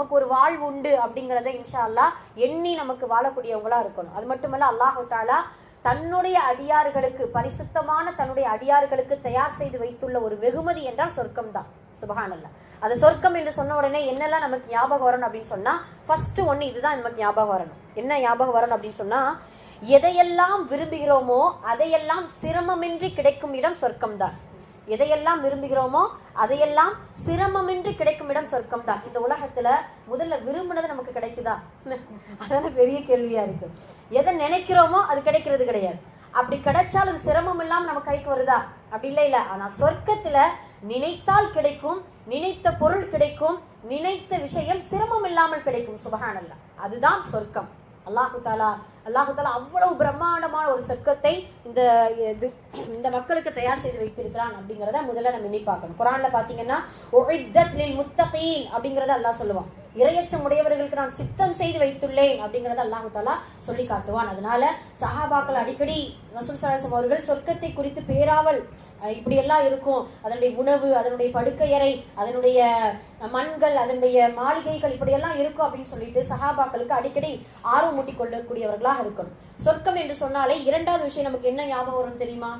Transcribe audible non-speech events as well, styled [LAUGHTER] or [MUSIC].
நமக்கு ஒரு வாழ்வு உண்டு அப்படிங்கிறத இன்ஷா அல்லாஹ் எண்ணி நமக்கு வாழக்கூடியவங்களா இருக்கணும். அது மட்டுமல்ல அல்லாஹு தாலா தன்னுடைய அடியார்களுக்கு பரிசுத்தமான தன்னுடைய அடியார்களுக்கு தயார் செய்து வைத்துள்ள ஒரு வெகுமதி என்றால் சொர்க்கம் தான் சுபஹானல்லா அது சொர்க்கம் என்று சொன்ன உடனே என்னெல்லாம் நமக்கு ஞாபகம் வரணும் அப்படின்னு சொன்னா ஃபர்ஸ்ட் ஒன்று இதுதான் நமக்கு ஞாபகம் வரணும். என்ன ஞாபகம் வரணும் அப்படின்னு சொன்னா எதையெல்லாம் விரும்புகிறோமோ அதையெல்லாம் சிரமமின்றி கிடைக்கும் இடம் சொர்க்கம் தான் எதையெல்லாம் விரும்புகிறோமோ அதையெல்லாம் சிரமமின்றி கிடைக்கும் இடம் சொர்க்கம் தான் இந்த உலகத்துல முதல்ல விரும்பினது நமக்கு கிடைக்குதா? [LAUGHS] அதான பெரிய கேள்வியா இருக்கு. எதை நினைக்கிறோமோ அது கிடைக்கிறது கிடையாது. அப்படி கிடைச்சால் அது சிரமம் இல்லாம நம்ம கைக்கு வருதா? அப்படி இல்லை இல்ல. ஆனா சொர்க்கத்துல நினைத்தால் கிடைக்கும் நினைத்த பொருள் கிடைக்கும் நினைத்த விஷயம் சிரமம் இல்லாமல் கிடைக்கும். சுபஹானல்லா. அதுதான் சொர்க்கம். அல்லாஹு தாலா அல்லாஹு தாலா அவ்வளவு பிரம்மாண்டமான ஒரு சொர்க்கத்தை இந்த இது இந்த மக்களுக்கு தயார் செய்து வைத்திருக்கிறான் அப்படிங்கிறத முதல்ல நம்ம எண்ணி பார்க்கணும். குரான்ல பாத்தீங்கன்னா முத்தகீன் அப்படிங்கறத அல்லாஹ் சொல்லுவான். இரையச்சம் உடையவர்களுக்கு நான் சித்தம் செய்து வைத்துள்ளேன் அப்படிங்கறத அல்லாஹு தாலா சொல்லி காட்டுவான். அதனால சஹாபாக்கள் அடிக்கடி ரசூல் சலாசம் அவர்கள் சொர்க்கத்தை குறித்து பேராவல் இப்படி எல்லாம் இருக்கும். அதனுடைய உணவு அதனுடைய படுக்கையறை அதனுடைய மண்கள் அதனுடைய மாளிகைகள் இப்படியெல்லாம் இருக்கும் அப்படின்னு சொல்லிட்டு சஹாபாக்களுக்கு அடிக்கடி ஆர்வம் மூட்டி கொள்ளக்கூடியவர்களாக இருக்கணும். சொர்க்கம் என்று சொன்னாலே இரண்டாவது விஷயம் நமக்கு என்ன ஞாபகம் வரும் தெரியுமா?